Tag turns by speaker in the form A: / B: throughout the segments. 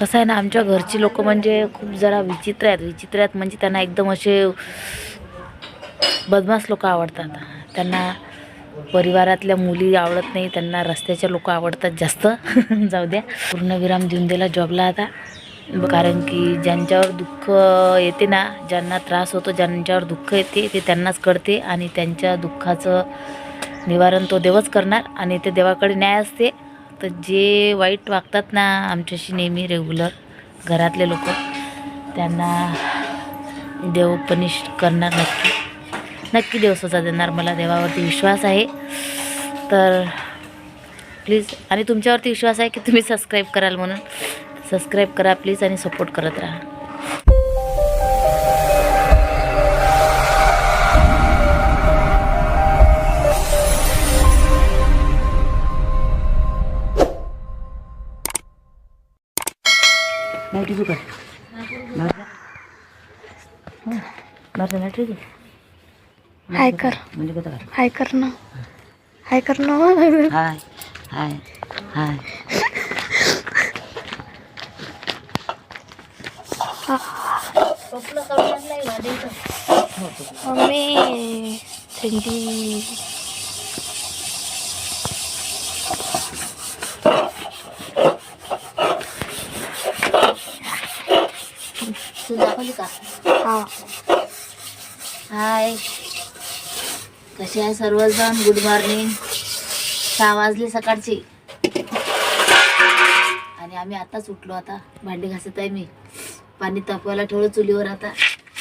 A: कसं आहे ना आमच्या घरची लोक म्हणजे खूप जरा विचित्र आहेत. विचित्र आहेत म्हणजे त्यांना एकदम असे बदमाश लोक आवडतात. त्यांना परिवारातल्या मुली आवडत नाही त्यांना रस्त्याच्या लोक आवडतात जास्त. जाऊ द्या. पूर्णविराम देऊन दिला जॉबला आता. कारण की ज्यांच्यावर दुःख येते ना ज्यांना त्रास होतो ज्यांच्यावर दुःख येते ते त्यांनाच कळते आणि त्यांच्या दुःखाचं निवारण तो देवच करणार आणि ते देवाकडे न्याय असते. तर जे वाईट वागतात ना आमच्याशी नेहमी रेग्युलर घरातले लोक त्यांना देव पनिश करणार नक्की. नक्की देव सजा देणार मला देवावरती विश्वास आहे. तर प्लीज आणि तुमच्यावरती विश्वास आहे की तुम्ही सबस्क्राईब कराल म्हणून? सबस्क्राईब करा प्लीज आणि सपोर्ट करत राहा.
B: तुझं काय
A: ठीक आहे
C: हाय कर.
B: म्हणजे कसं काय
C: हाय कर ना. हाय कर ना.
B: हाय. हाय. हाय.
C: मम्मी थंडी
A: तू दाखवली का
C: हा
A: हाय कसे आहे सर्वजण. गुड मॉर्निंग सहा वाजले सकाळची. आणि आम्ही आताच उठलो आता. भांडी घासत आहे मी. पाणी तापवायला ठेवलं चुलीवर आता.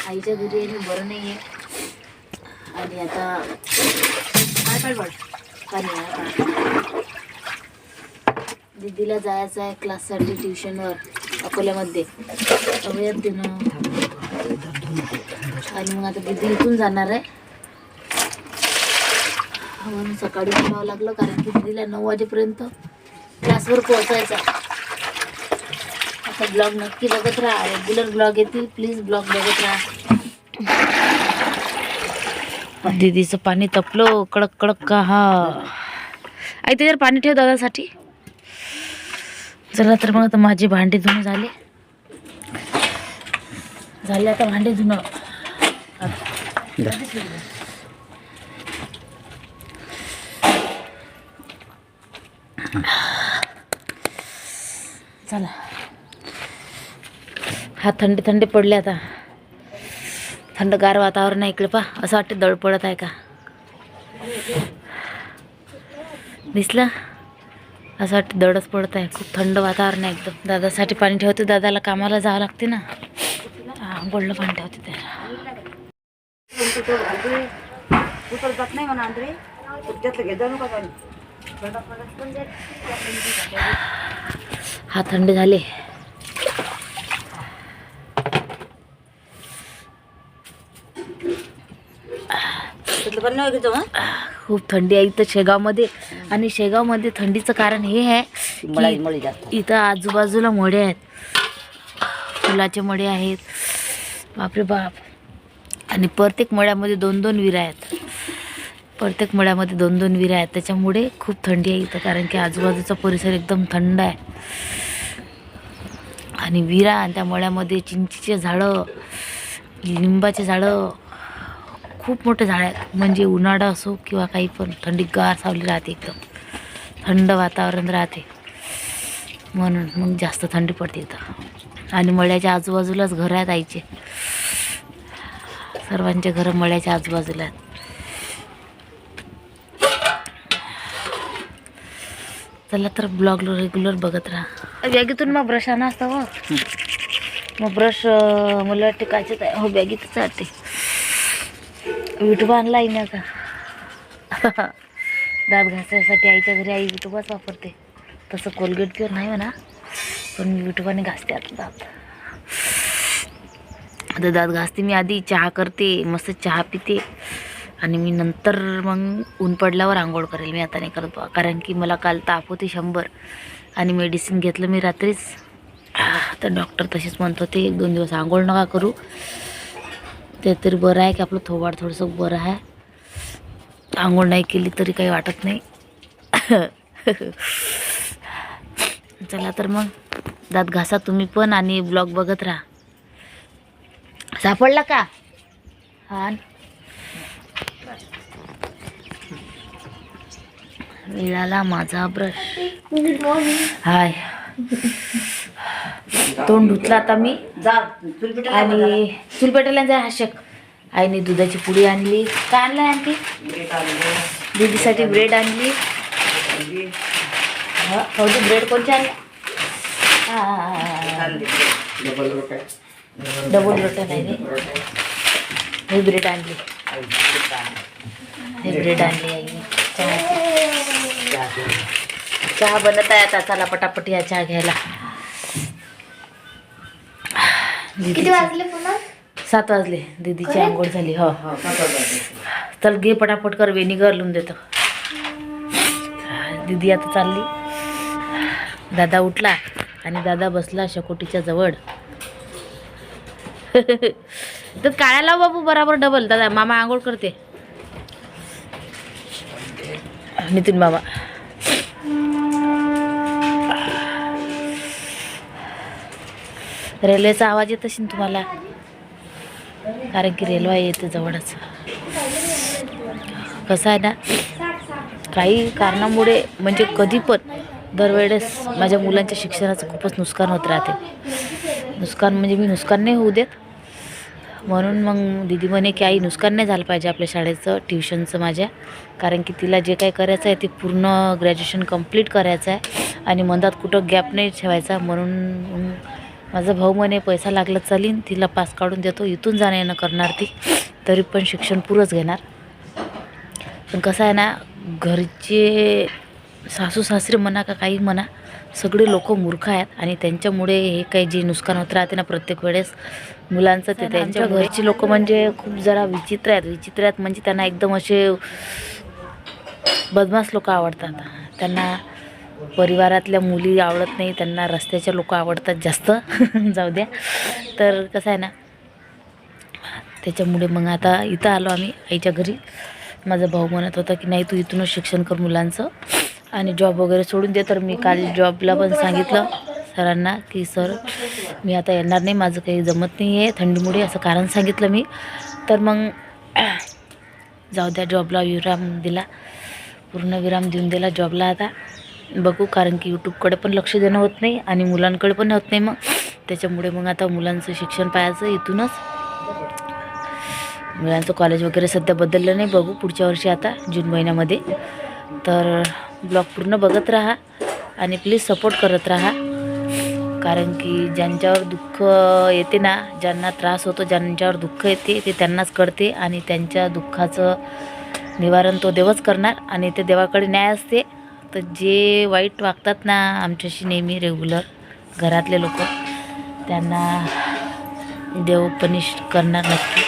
A: आईच्या घरी आहे बरं नाही आहे. आणि आता काय काय पाणी आता. दीदीला जायचं आहे क्लाससाठी ट्युशनवर अकोल्यामध्ये. वेळ देणं आणि मग आता दीदी इथून जाणार आहे. म्हणून सकाळी उठावं लागलं कारण की दिदीला नऊ वाजेपर्यंत क्लासवर पोहोचायचा आता ब्लॉग नक्की बघत राहा. रेग्युलर ब्लॉग येतील. प्लीज ब्लॉग बघत राहा. दीदीचं पाणी तपलं. कडक कडक का? हा. आई त्याच्यावर पाणी ठेव दादासाठी. चला तर मग आता माझी भांडी धुणं झाले. झाले आता भांडी धुणं. चला. हा थंडी थंडी पडले आता. थंडगार वातावरण आहे इकडे पा असं वाटते दळ पडत आहे का? दिसलं? असं वाटतं दडच पडत आहे. खूप थंड वातावरण आहे एकदम. दादासाठी पाणी ठेवते. दादाला कामाला जावं लागते ना. हा बोललं पाणी ठेवते त्याला. हा थंड झाले. खूप थंडी आहे इथं शेगावमध्ये. आणि शेगावमध्ये थंडीचं कारण हे आहे इथं आजूबाजूला मळे आहेत. फुलाचे मळे आहेत. बापरे बाप. आणि प्रत्येक मळ्यामध्ये दोन दोन विरा आहेत. प्रत्येक मळ्यामध्ये दोन दोन विरा आहेत. त्याच्यामुळे खूप थंडी आहे इथं कारण की आजूबाजूचा परिसर एकदम थंड आहे. आणि विरा आणि त्या मळ्यामध्ये चिंचीचे झाडं लिंबाचे झाडं खूप मोठे झाड आहेत. म्हणजे उन्हाळा असो किंवा काही पण थंडी गार सावली राहते एकदम. थंड वातावरण राहते. म्हणून मग जास्त थंडी पडते इथं. आणि मळ्याच्या आजूबाजूलाच घरं आहेत आईचे. सर्वांचे घरं मळ्याच्या आजूबाजूला आहेत. चला तर ब्लॉग रेग्युलर बघत राहा. बॅगेतून मग ब्रश आणा असता हो मग ब्रश मला वाटते कायचेच आहे हो बॅगेतच वाटते विठोबा आणला आईने का दात घासण्यासाठी आईच्या घरी आई विठोबाच वापरते. तसं कोलगेट किंवा नाही म्हणा पण मी विठोबाने घासते आता दात. आता दात घासते मी आधी चहा करते मस्त चहा पिते. आणि मी नंतर मग ऊन पडल्यावर आंघोळ करेल. मी आता नाही करत कारण की मला काल ताप होती शंभर. आणि मेडिसिन घेतलं मी रात्रीच. तर डॉक्टर तसेच म्हणत होते एक दोन दिवस आंघोळ नका करू. ते तरी बरं आहे की आपलं थोबाड थोडंसं बरं आहे. आंघोळ नाही केली तरी काही वाटत नाही. चला तर मग दात घासा तुम्ही पण आणि ब्लॉग बघत राहा. सापडला का? हा. मिळाला माझा ब्रश. हाय. तोंड धुतला आता मी. आणि चूल पेटायला जा हशक. आईने दुधाची पुडी आणली. काय आणलं आणखी दीदीसाठी ब्रेड आणली. हा, ब्रेड कोणचे आणले? हा, डबल रोट्या नाही हे ब्रेड आणली. हे ब्रेड आणली आईने चहा बनत आहे आता चला पटापट या चहा घ्यायला.
C: किती वाजले पुन्हा?
A: सात वाजले. दीदीची आंघोळ झाली हो. चल घे पटापट कर वेनिगर लावून देतो दीदी आता चालली. दादा उठला आणि दादा बसला शकोटीच्या जवळ. तर काळ्या लाव बाबू बराबर डबल दादा मामा आंघोळ करते. नितीन मामा. रेल्वेचा आवाज येत असेल तुम्हाला? कारण की रेल्वे येते जवळच. कसं आहे ना काही कारणामुळे म्हणजे कधी पण दरवेळेस माझ्या मुलांच्या शिक्षणाचं खूपच नुकसान होत राहते. नुकसान म्हणजे मी नुकसान नाही होऊ देत. म्हणून मग दिदी म्हणे की आई नुकसान नाही झालं पाहिजे आपल्या शाळेचं ट्युशनचं माझ्या. कारण की तिला जे काही करायचं आहे ते पूर्ण ग्रॅज्युएशन कंप्लीट करायचं आहे आणि मनात कुठं गॅप नाही ठेवायचा. म्हणून माझा भाऊ म्हणे पैसा लागला चालीन तिला पास काढून देतो इथून जाणं येणं करणार ती तरी पण शिक्षण पुरंच घेणार. पण कसं आहे ना घरचे सासू सासरे म्हणा का काही म्हणा सगळे लोक मूर्ख आहेत आणि त्यांच्यामुळे हे काही जे नुकसान होत राहते ना प्रत्येक वेळेस मुलांचं ते त्यांच्या घरची लोक म्हणजे खूप जरा विचित्र आहेत. विचित्र आहेत म्हणजे त्यांना एकदम असे बदमाश लोक आवडतात. त्यांना परिवारातल्या मुली आवडत नाही त्यांना रस्त्याच्या लोक आवडतात जास्त. जाऊ द्या. तर कसं आहे ना त्याच्यामुळे मग आता इथं आलो आम्ही आईच्या घरी. माझा भाऊ म्हणत होता की नाही तू इथूनच शिक्षण कर मुलांचं आणि जॉब वगैरे सोडून दे. तर मी काल जॉबला पण सांगितलं सरांना की सर मी आता येणार नाही माझं काही जमत नाही आहे थंडीमुळे असं कारण सांगितलं मी. तर मग जाऊ द्या जॉबला विराम दिला. पूर्ण विराम देऊन दिला जॉबला आता. बघू कारण की यूट्यूबकडे पण लक्ष देणं होत नाही आणि मुलांकडे पण होत नाही मग. त्याच्यामुळे मग आता मुलांचं शिक्षण पाहायचं इथूनच. मुलांचं कॉलेज वगैरे सध्या बदललं नाही. बघू पुढच्या वर्षी आता जून महिन्यामध्ये. तर ब्लॉग पूर्ण बघत राहा आणि प्लीज सपोर्ट करत राहा. कारण की ज्यांच्यावर दुःख येते ना ज्यांना त्रास होतो ज्यांच्यावर दुःख येते ते त्यांनाच कळते आणि त्यांच्या दुःखाचं निवारण तो देवच करणार आणि ते देवाकडे न्याय असते. तर जे वाईट वागतात ना आमच्याशी नेहमी रेग्युलर घरातले लोक त्यांना देव पनिश करणार नक्की.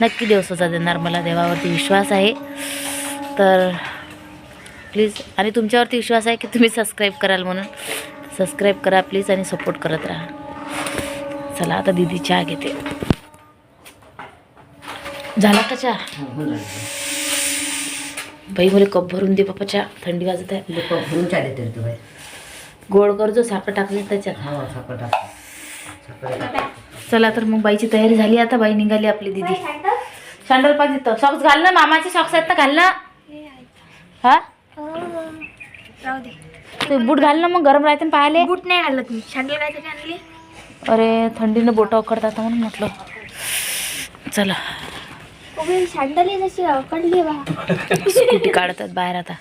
A: नक्की देव सजा देणार मला देवावरती विश्वास आहे. तर प्लीज आणि तुमच्यावरती विश्वास आहे की तुम्ही सबस्क्राईब कराल म्हणून? सबस्क्राईब करा प्लीज आणि सपोर्ट करत राहा. चला आता दीदी चहा घेते. झाला का चहा? हो, हो, बाई मला कप भरून दे चहा. थंडी वाजत आहे.
B: लोक भरून चालेल तरी तू बाई.
A: गोड करजो साखर टाकली त्याच्यात.
B: हो साखर टाक साखर टाक.
A: चला तर मग बाईची तयारी झाली आता. बाई निघाली आपली दीदी. सँडल पाहिजे तर सॉक्स घाल ना मामाचे सॉक्स आहेत ना घाल ना. हा
C: राहू दे.
A: ते बूट घाल ना मग गरम राहते ना पायाले
C: बूट नाही घालत मी. सँडल काय आणली.
A: अरे थंडीनं बोटा करतात म्हणून म्हटलं. चला.
C: सँडल जशी अकडली बा.
A: स्कूटी काढतात बाहेर आता.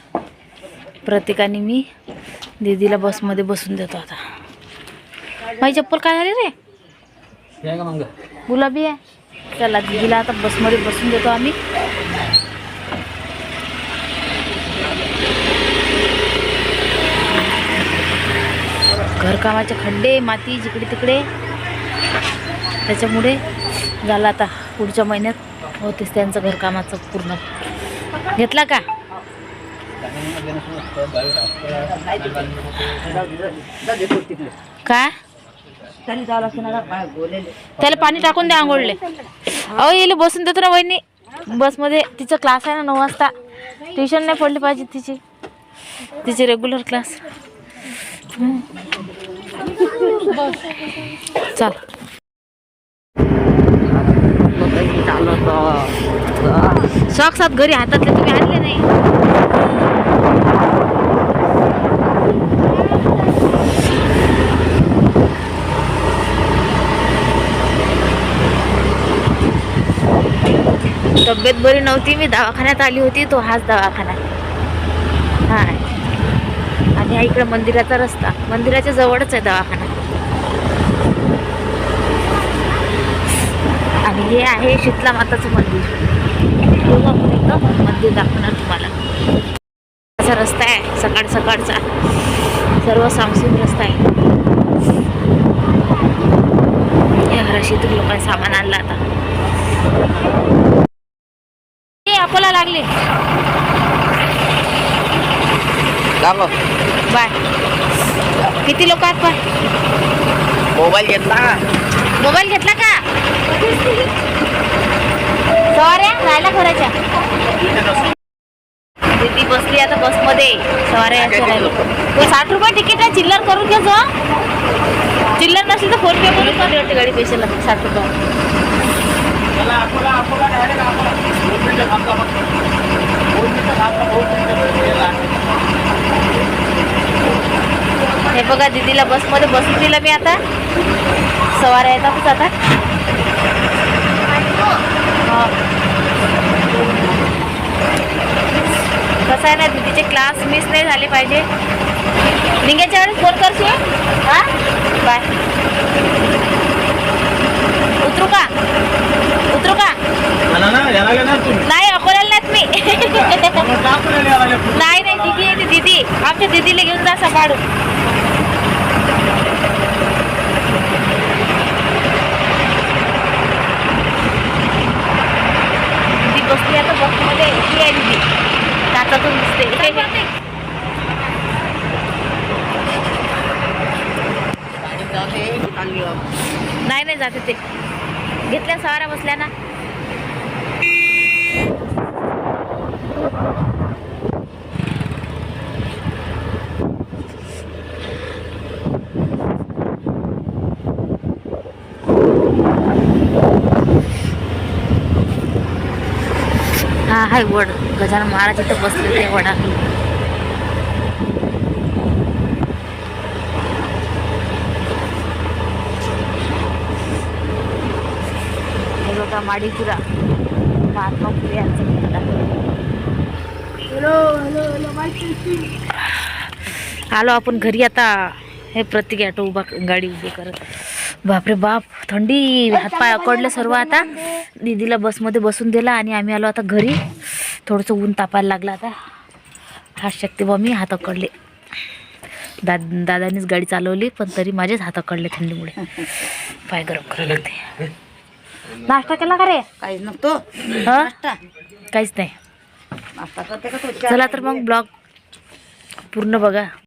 A: प्रत्येकाने मी दीदीला बसमध्ये बसून देतो आता. माझी चप्पल काय झाली रे गुलाबी आहे. चला दीदीला आता बसमध्ये बसून देतो आम्ही. घरकामाचे खड्डे माती जिकडे तिकडे. त्याच्यामुळे झालं आता पुढच्या महिन्यात. होतेच त्यांचं घरकामाचं पूर्ण. घेतला का? काय त्याला पाणी टाकून द्या आंघोळले. अहो येले बसून देतो ना वहिनी. बसमध्ये तिचा क्लास आहे ना नऊ वाजता. ट्युशन नाही पडली पाहिजे तिची. तिचे रेग्युलर क्लास चल. सॉक्स आत घरी हातातले तुम्ही आणले नाही. तब्येत बरी नव्हती मी दवाखान्यात आली होती तो हाच दवाखाना हा आणि हा इकडे मंदिराचा रस्ता मंदिराच्या जवळच आहे दवाखाना आणि हे आहे शीतला माताचं मंदिर. बघू आपण एकदा मंदिर दाखवणार तुम्हाला. असा रस्ता आहे सकाळ सकाळचा. सर्व सामसूम रस्ता आहे. या घराशीतून लोकांनी सामान आणलं आता. अकोला लागले. बाय. किती लोक आहेत पण?
D: मोबाईल घेतला.
A: मोबाईल घेतला का? सवाऱ्या राहायला घराच्या दीदी बसली आता बसमध्ये. सवाऱ्या राहिलो तो साठ रुपये तिकीट आहे चिल्लर करून घे जो चिल्लर नसेल तर फोन पे करून पण वाटते गाडी पैसे लागतात साठ रुपये. हे बघा दीदीला बसमध्ये बसून दिलं मी आता. सवाऱ्या येतातच आता. हा. कसं आहे ना दीदीचे क्लास मिस नाही झाले पाहिजे. निघायच्या वेळेस फोन करशील? हा? बाय. उतरू का? उतरू का? नाही अकोल्याला नाहीत मी. नाही नाही दीदी आहे ती दीदी. आमच्या दीदीला घेऊन जा सकाळून दीदी बसली आता बसमध्ये ती आहे दीदी दिसते नाही नाही जाते ते. घेतल्या सवारा बसल्या ना हा हाय वड. गजानन महाराज इथं बसले ते वडा. हे बघा माडीपुरा. महात्मा फुले यांचं. आलो आपण घरी आता. हे प्रत्येक ऑटो उभा गाडी उभी करत. बापरे बाप थंडी. हातपाय अकडले सर्व आता. दीदीला बसमध्ये बसून दिला आणि आम्ही आलो आता घरी. थोडंसं ऊन तापायला लागलं आता. हात शक्ती बा मी हात अकडले. दा दादानीच गाडी चालवली पण तरी माझेच हात अकडले थंडीमुळे. पाय गरम करायला लागते नाश्ता केला का रे?
B: काहीच नव्हतो. नाश्ता.
A: काहीच नाही. चला तर मग ब्लॉग पूर्ण बघा.